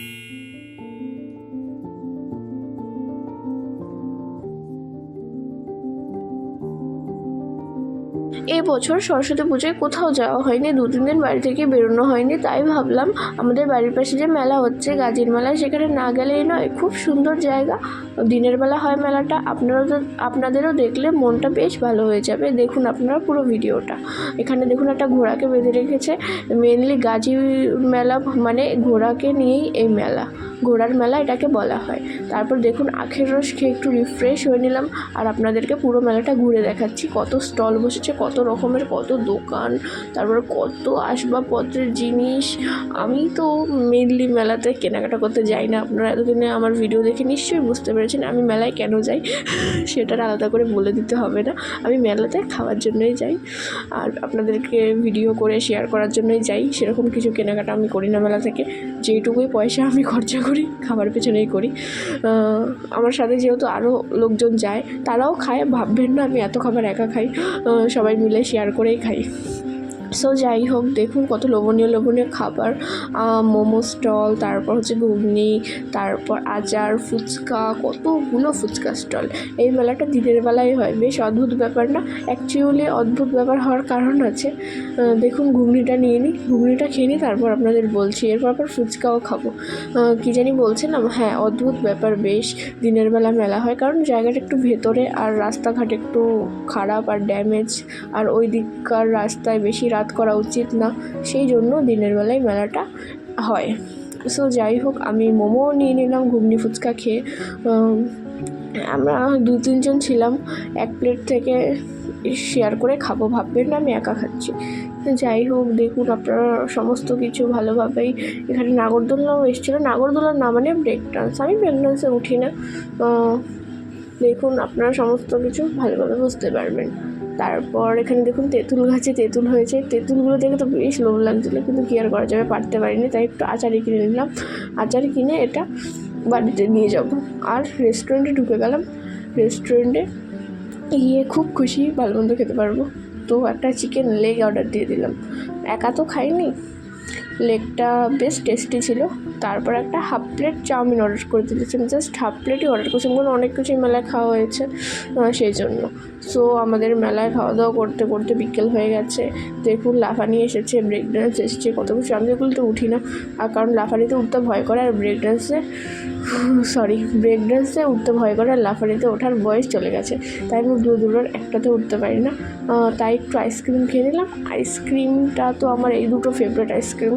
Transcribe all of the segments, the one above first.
Thank you. এই বছর সরস্বতী পুজোয় কোথাও যাওয়া হয়নি দু তিন দিন বাড়ি থেকে বেরোনো হয়নি, তাই ভাবলাম আমাদের বাড়ির পাশে যে মেলা হচ্ছে, গাজীর মেলা সেখানে না গেলেই নয়, খুব সুন্দর জায়গা। দিনের বেলা হয় মেলাটা, আপনারাও তো, আপনাদেরও দেখলে মনটা বেশ ভালো হয়ে যাবে। দেখুন আপনারা পুরো ভিডিওটা। এখানে দেখুন একটা ঘোড়াকে বেঁধে রেখেছে মেনলি গাজী মেলা মানে ঘোড়াকে নিয়েই এই মেলা। ঘোড়ার মেলা এটাকে বলা হয়। তারপর দেখুন, আখের রস খেয়ে একটু রিফ্রেশ হয়ে নিলাম আর আপনাদেরকে পুরো মেলাটা ঘুরে দেখাচ্ছি। কত স্টল বসেছে, কত রকমের, কত দোকান, তারপর কত আসবাবপত্রের জিনিস। আমি তো মেনলি মেলাতে কেনাকাটা করতে যাই না। আপনারা এতদিনে আমার ভিডিও দেখে নিশ্চয়ই বুঝতে পেরেছেন আমি মেলায় কেন যাই। সেটার আলাদা করে বলে দিতে হবে না। আমি মেলাতে খাওয়ার জন্যই যাই আর আপনাদেরকে ভিডিও করে শেয়ার করার জন্যই যাই। সেরকম কিছু কেনাকাটা আমি করি না মেলা থেকে। যেইটুকুই পয়সা আমি খরচা করি, খাবার পেছনেই করি। আমার সাথে যেহেতু আরও লোকজন যায়, তারাও খায়, ভাববেন না আমি এত খাবার একা খাই সবাই মিলে শেয়ার করেই খাই। সো যাই হোক, দেখুন কত লোভনীয় লোভনীয় খাবার। মোমো স্টল, তারপর হচ্ছে ঘুগনি, তারপর আচার, ফুচকা, কতগুলো ফুচকা স্টল। এই মেলাটা দিনের বেলায় হয়। বেশ অদ্ভুত ব্যাপার না? অ্যাকচুয়ালি অদ্ভুত ব্যাপার হওয়ার কারণ আছে। দেখুন ঘুগনিটা নিয়ে নিই। ঘুগনিটা খেয়ে নিই, তারপর আপনাদের বলছি। এরপর আবার ফুচকাও খাব। কী জানি বলছিলাম? হ্যাঁ অদ্ভুত ব্যাপার বেশ। দিনের বেলা মেলা হয়। কারণ জায়গাটা একটু ভেতরে আর রাস্তাঘাট একটু খারাপ আর ড্যামেজ আর ওই দিককার রাস্তায় বেশি রাত করা উচিত না। সেই জন্য দিনের বেলায় মেলাটা হয়। সো যাই হোক, আমি মোমো নিয়ে নিলাম, ঘুগনি ফুচকা খেয়ে। আমরা দু তিনজন ছিলাম, এক প্লেট থেকে শেয়ার করে খাব। ভাববেন না, আমি একা খাচ্ছি। যাই হোক, দেখুন আপনারা সমস্ত কিছু ভালোভাবেই এখানে নাগরদোলনাও এসেছিল। নাগরদোলার না মানে ব্রেক ডান্স আমি ব্রেক ডান্সে উঠি না। দেখুন, আপনারা সমস্ত কিছু ভালোভাবে বুঝতে পারবেন। তারপর এখানে দেখুন তেঁতুল গাছে তেঁতুল হয়েছে। তেঁতুলগুলো দেখে তো বেশ লোভ লাগছিল, কিন্তু কী আর করা যাবে? পারতে পারিনি, তাই একটু আচারি কিনে নিলাম। আচার কিনে এটা বাড়িতে নিয়ে যাব। আর রেস্টুরেন্টে ঢুকে গেলাম। রেস্টুরেন্টে গিয়ে খুব খুশি ভালো মন্দ খেতে পারব। তো একটা চিকেন লেগ অর্ডার দিয়ে দিলাম। একা তো খাইনি। লেগটা বেশ টেস্টি ছিল। তারপর একটা হাফ প্লেট চাউমিন অর্ডার করে দিয়েছিলাম। জাস্ট হাফ প্লেটই অর্ডার করেছিলাম। কারণ অনেক কিছুই মেলায় খাওয়া হয়েছে সেই জন্য। সো আমাদের মেলায় খাওয়া দাওয়া করতে করতে বিকেল হয়ে গেছে। দেখুন, লাফানি এসেছে ব্রেক ডান্স এসেছে। কত কিছু আমি এগুলো তো উঠি না। আর কারণ লাফানিতে উঠতে ভয় করে, আর ব্রেক ডান্সে সরি ব্রেক ডান্সে উঠতে ভয় করে, আর লাফানিতে ওঠার বয়স চলে গেছে। তাই আমি দু দুটোর একটাতে উঠতে পারি না। তাই একটু আইসক্রিম খেয়ে নিলাম। আইসক্রিমটা তো আমার এই দুটো ফেভারিট আইসক্রিম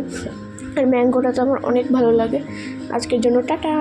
আর ম্যাঙ্গোটা তো আমার অনেক ভালো লাগে। আজকের জন্য টাটা।